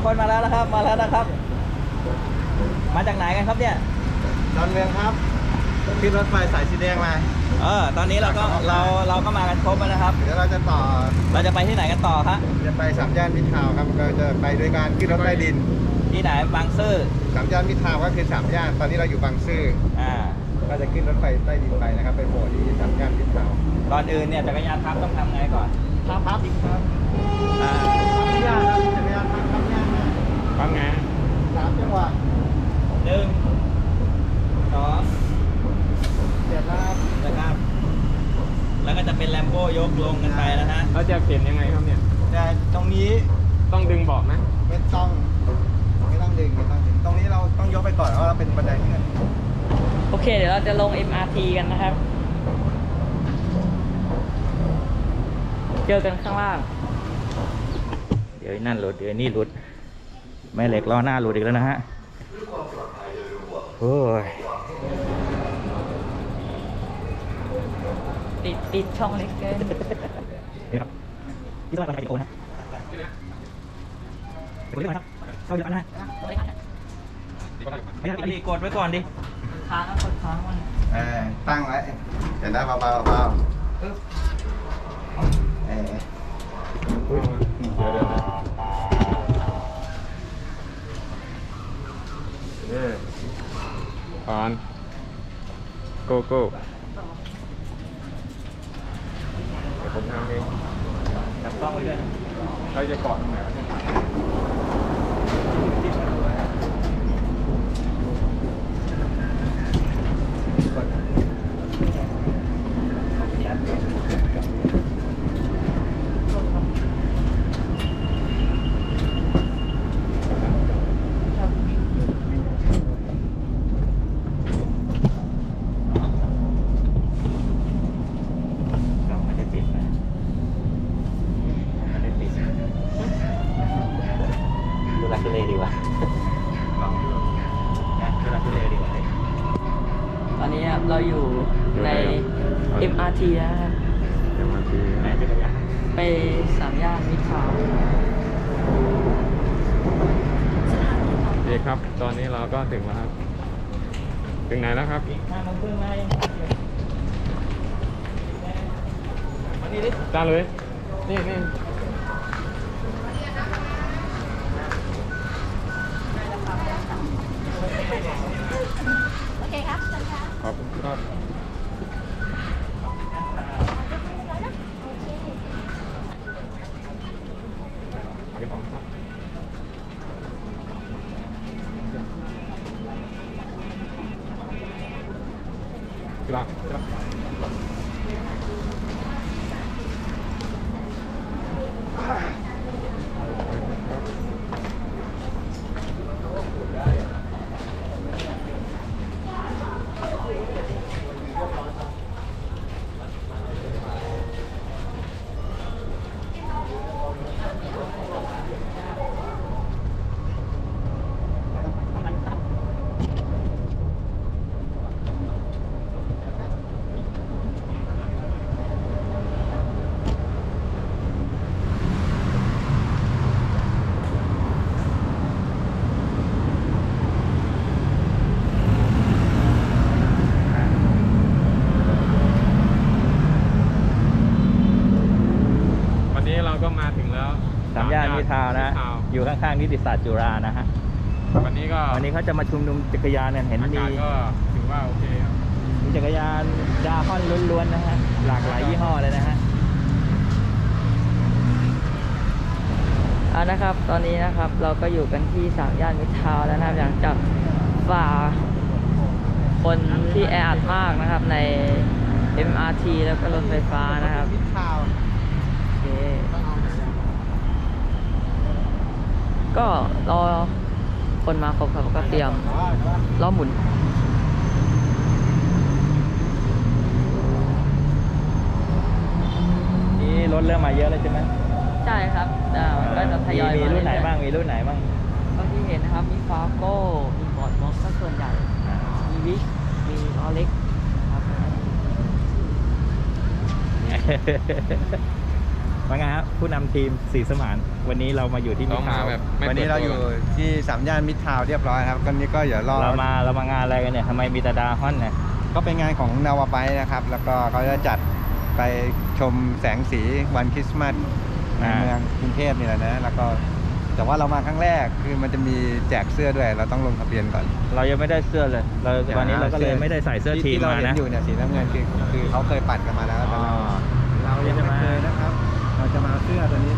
องคนมาแล้วนะครับ มาแล้วนะครับ มาจากไหนกันครับเนี่ยดอนเมืองครับขึ้นรถไฟสายสีแดงมาเออตอนนี้เราก็เราเราก็มากันครบแล้วนะครับ เดี๋ยวเราจะต่อเราจะไปที่ไหนกันต่อครับจะไปสามย่านมิตรทาวน์ครับเราจะไปโดยการขึ้นรถใต้ดิน ที่ไหนบางซื่อสามย่านมิตรทาวน์ก็คือสามย่านตอนนี้เราอยู่บางซื่ออ่าก็จะขึ้นรถไฟใต้ดินไปนะครับไปโผล่ที่สามย่านมิตรทาวน์ก่อนอื่นเนี่ยจักรยานพับต้องทำไงก่อนครับครับครับอ่า ฟังไงสามจังหวะหนึ่งสองเจ็ดนะครับนะครับ แล้วก็จะเป็นแลมโบ้ยกลงกันไปนะฮะเราจะเข็นยังไงครับเนี่ย แต่ตรงนี้ต้องดึงเบาะไหมไม่ต้องไม่ต้องดึงไม่ต้องดึงตรงนี้เราต้องยกไปก่อนเพราะเราเป็นบันไดเลื่อนโอเค เดี๋ยวเราจะลง MRT กันนะครับ เจอกันข้างล่าง เดี๋ยวไอ้นั่นหลุดเดี๋ยวไอ้นี่หลุด แม่เหล็กล้อหน้าหลุดอีกแล้วนะฮะโอ้ยติดติดช่องเล็กเกินนี่ครับนี่ต้องไปโอนะเดี๋ยวเรียกมาครับเข้าอยู่แล้วนะฮะไม่ได้กดไว้ก่อนดิค้างแล้วกดค้างมันเออตั้งไว้เดี๋ยวนะเบาๆเบาๆปึ๊บเอออุ้ยเดี๋ยวเดี๋ยวเดี๋ยวก่อน โก้โก้เดี๋ยวผมทำเอง จับกล้องไว้ด้วย เราจะเกาะตรงไหนวะเนี่ย กล้องไม่ได้ปิดนะไม่ได้ปิดดูรักทุเลดีกว่าลองดูนะดูรักทุเลดีกว่า ตอนนี้ครับเราอยู่ใน MRT นะครับ เดี๋ยวมาที ไหนจักรยาน ไปสามย่านมิตรทาวน์ โอเครับ ตอนนี้เราก็ถึงแล้วครับ ถึงไหนแล้วครับจ้าเลย นี่นี่โอเคครับเชิญครับขอบคุณครับ เอาไปของครับ กลับกลับวันนี้เราก็มาถึงแล้ว สามย่านมิตรทาวน์นะ มิตรทาวน์ อยู่ข้างๆนิติศาสตร์จุฬานะฮะวันนี้ก็วันนี้เขาจะมาชุมนุมจักรยานเนี่ยเห็นอามีกาศก็ถือว่าโอเคครับมีจักรยานดาคอนล้วนๆนะฮะหลากหลายยี่ห้อเลยนะฮะเอานะครับ ตอนนี้นะครับเราก็อยู่กันที่สามย่านมิตรทาวน์แล้วนะครับหลังจากฝ่าคนที่แออัดมากนะครับใน MRT แล้วก็รถไฟฟ้านะครับมิตรทาวน์ โอเค ก็รอคนมาครบครับก็เตรียมล้อหมุนนี่รถเริ่มมาเยอะเลยใช่ไหมใช่ครับอ่ามันก็จะทยอยมีมารุ่นไหนเอยๆบ้างมีรุ่นไหนบ้างก็ที่เห็นนะครับมีฟาโก้มีบอร์ดม็อกซะส่วนใหญ่มีวิกมีออเล็กครับ ว่าไงครับผู้นำทีมสีสมานวันนี้เรามาอยู่ที่ต้มิองทามาแบบไม่วันนี้เราอยู่ที่สามย่านมิตรทาวน์เรียบร้อยครับตอนนี้ก็เดี๋ยวรอเรามาเรามางานอะไรกันเนี่ยทำไมมีแต่ดาฮอนเนี่ยก็เป็นงานของนาวาไบนะครับ แล้วก็เขาจะจัดไปชมแสงสีวันคริสต์มาสในเมืองกรุงเทพนี่แหละนะแล้วก็แต่ว่าเรามาครั้งแรกคือมันจะมีแจกเสื้อด้วย เราต้องลงทะเบียนก่อนเรายังไม่ได้เสื้อเลยเราวันนี้เราก็เลยไม่ได้ใส่เสื้อทีมที่เรามาเห็นนะอยู่เนี่ยสีน้ำเงินคือคือเขาเคยปั่นกันมาแล้วแต่อ๋อเรา จะมาเอาเสื้อตัวนี้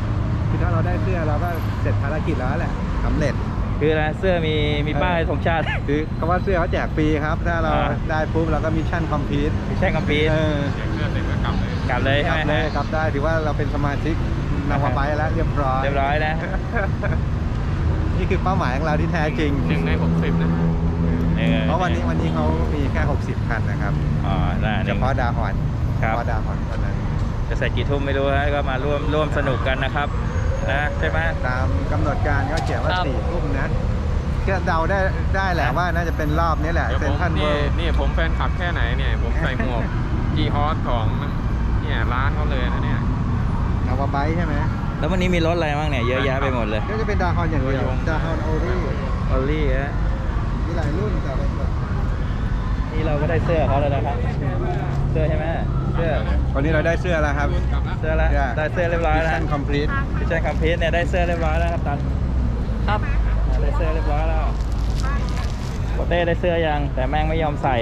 คือถ้าเราได้เสื้อเราก็เสร็จภารกิจแล้วแหละสำเร็จ คืออะไรเสื้อมีมีป้ายธงชาติ คือเขาว่าเสื้อเขาแจกฟรีครับ ถ้าเราอ่า ได้ปุ๊บเราก็มิชชั่นคอมพลีทไม่ใช่คัมปีร์เออเสียงเลือดเด็กก็กลับเลยกลับเลยกใช่ลับไหม เลยฮะกลับได้ถือว่าเราเป็นสมาชิกนาวาไบแล้วเรียบร้อย เรียบร้อยแล้ว นี่คือเป้าหมายของเราที่แท้จริง หนึ่งในหกสิบนะออเพราะวันนี้วันนี้เขามีแค่ 60 คันนะครับ อ๋อได้หเฉนึ่ง พาะดาฮอนคเฉรับ พาะดาฮอนเท่านั้น จะใส่กี่ทุ่มไม่รู้นะก็มาร่วมร่วมสนุกกันนะครับนะใช่ไหม ตามกำหนดการก็เขียนว่าครับ สี่ทุ่มนะก็เดาได้ได้แหละว่าน่าจะเป็นรอบนี้แหละเดี๋ยวเซผนมทันเวินี่ลด์นี่ผมแฟนคลับแค่ไหนเนี่ย ผมใส่หมวก จีฮอสของเนี่ยร้านเขาเลยนะเนี่ย นาวาไบใช่ไหมแล้ววันนี้มีรถอะไรบ้างเนี่ยเยอะแยะไปหมดเลยก็จะเป็นดาฮอนอย่างเดียวตัวยงดาฮอนโอรี่ออลลี่ฮะมีหลายรุ่นแต่เป็นแบบนี่เราก็ได้เสื้อเขาแล้วนะครับเสื้อใช่ไหม เสื้อวันนี้เราได้เสื้อแล้วครับ เสื้อแล้วได้เสื้อเรียบร้อยมิชแล้วชั่นคอมพลีทพิชชั่นคัมพีสเนี่ยได้เสื้อเรียบร้อยแล้วครับตันครับได้เสื้อเรียบร้อยแล้วโปเต้ได้เสื้อยัง แต่แม่งไม่ยอมใส่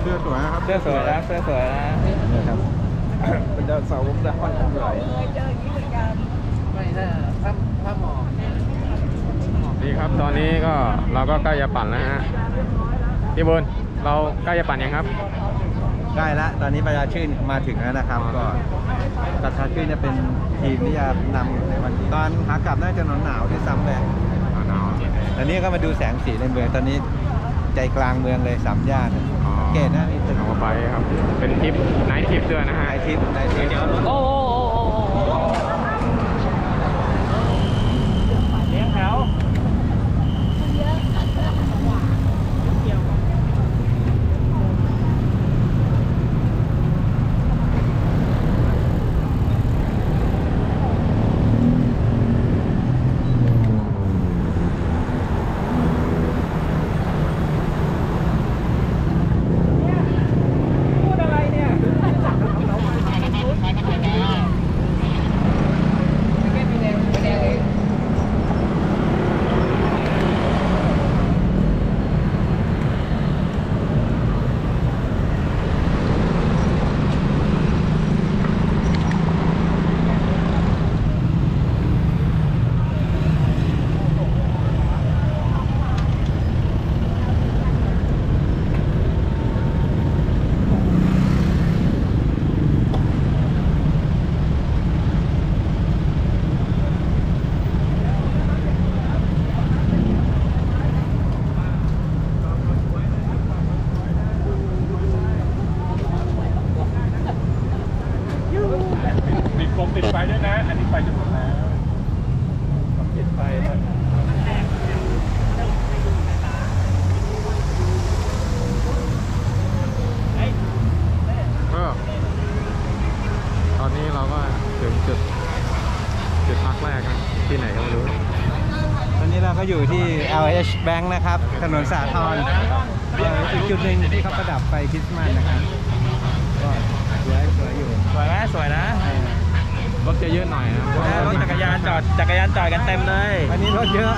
เสื้อสวยนะครับ เสื้อสวยนะเสื้อสวยนะครับเป็นดาวสาวกดาฮอนทั้งหลายดีครับ ตอนนี้ก็เราก็ใกล้จะปั่นแล้วฮะพี่บุญ เราใกล้จะปั่นยังครับ ใกล้ละตอนนี้ประชาชื่นมาถึงแล้วนะครับ ก็ประชาชื่นจะเป็นทีมที่จะนำในวันนี้ตอนขากลับน่าจะหนาวหนาวๆด้วยซ้ำเลยตอนนี้ก็มาดูแสงสีในเมืองตอนนี้ใจกลางเมืองเลยสามย่านอ๋อสังเกตนะนี่ตึกเอาไปครับ เป็นทริปไนท์ทริปด้วยนะฮะนายทิพย์นายทิพย์โอ้โอ้โอ้โอ้โอ้โอ้ เลี้ยงแถว ติดกลมติดไฟด้วยนะ อันนี้ไฟจะหมดแล้ว ปิดไฟแล้ว ก็ตอนนี้เราก็ถึงจุด จุดพักแรกนะ ที่ไหนก็ไม่รู้ตอนนี้เราก็อยู่ที่ LH Bank นะครับ ถนนสาทรเอ่ออีกจุดหนึ่งที่เขาประดับไฟคริสต์มาสนะครับก็สวยสวยอยู่สวยไหมสวยนะรถจะเยอะหน่อยนะเพราะรถจักรยานจอดจักรยานจอดกันเต็มเลยวันนี้รถเยอะ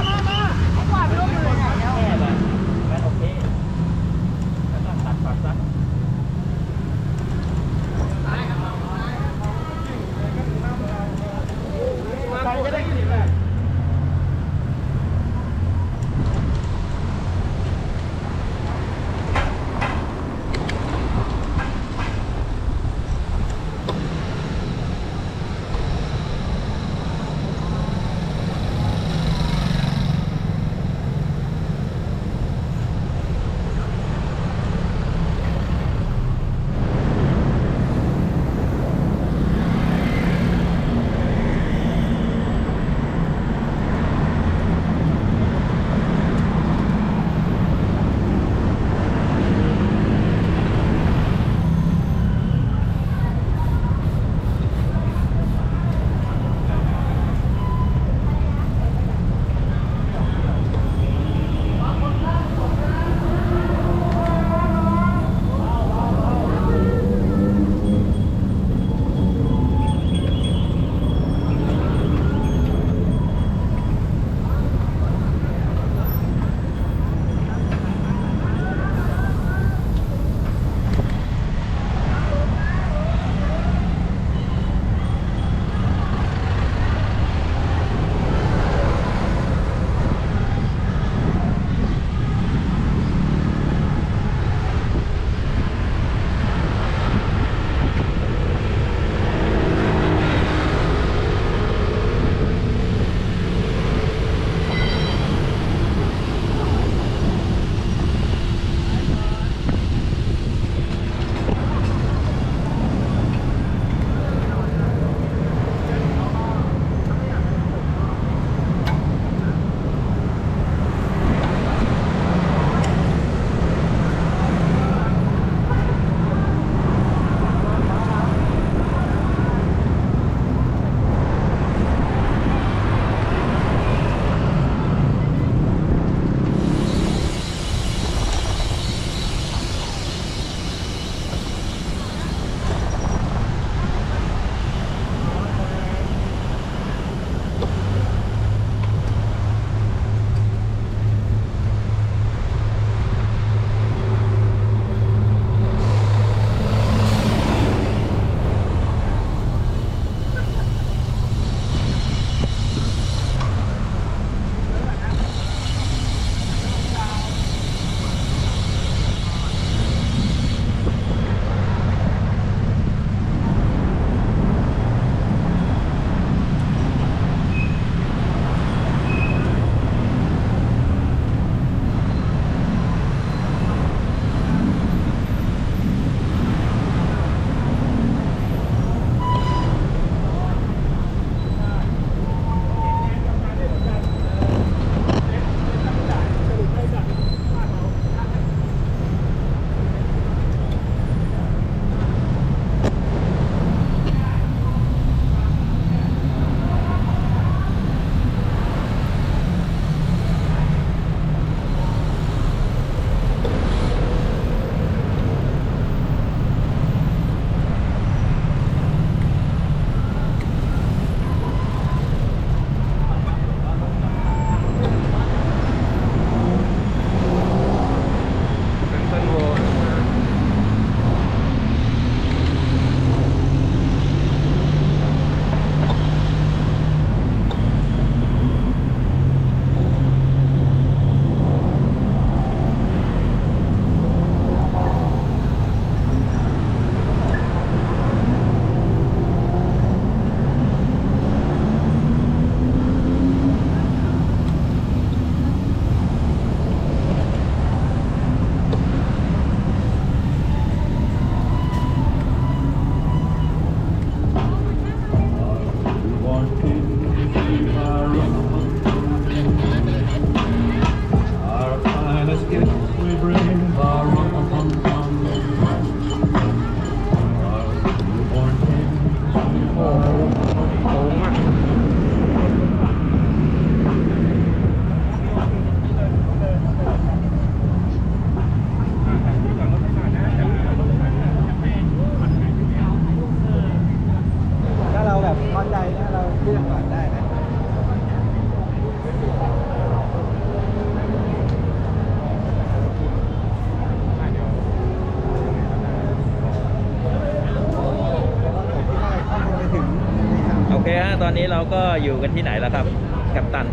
นนี้เราก็อยู่กันที่ไหนแล้วครับแคปตัน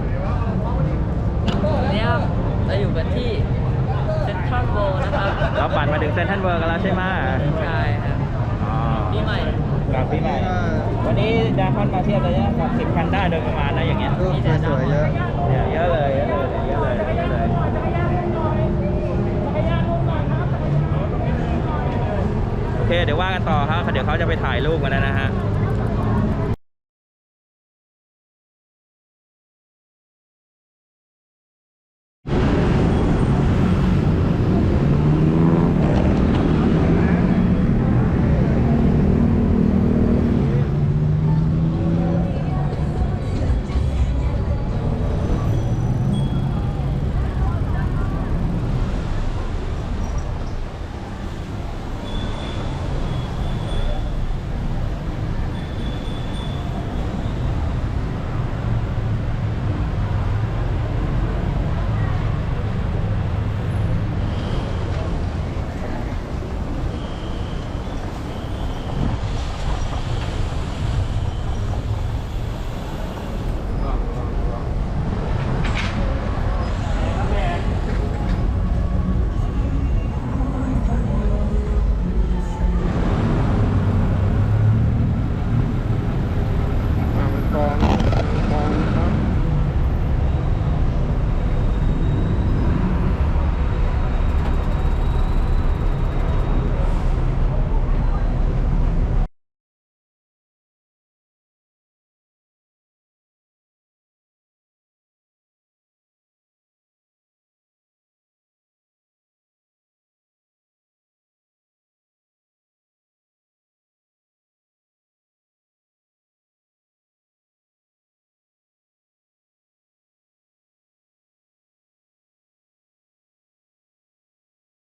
เนี่ยครับเราอยู่กันที่เซ็นทรัลโวนะครับเราปั่นมาถึงเซนทรัลเวิร์กแล้วใช่ไหมใช่ครับอ๋อปีใหม่กลับปีใหม่ วันนี้ดาคอนมาเทียบเลยนะสิบคันได้โดยประมาณนะอย่างเงี้ยรูปสวยๆเยอะเนี่ยเยอะเลยเยอะเลยเยอะเลยเยอะเลย โอเคเดี๋ยวว่ากันต่อครับเดี๋ยวเขาจะไปถ่ายรูปกันนะฮะ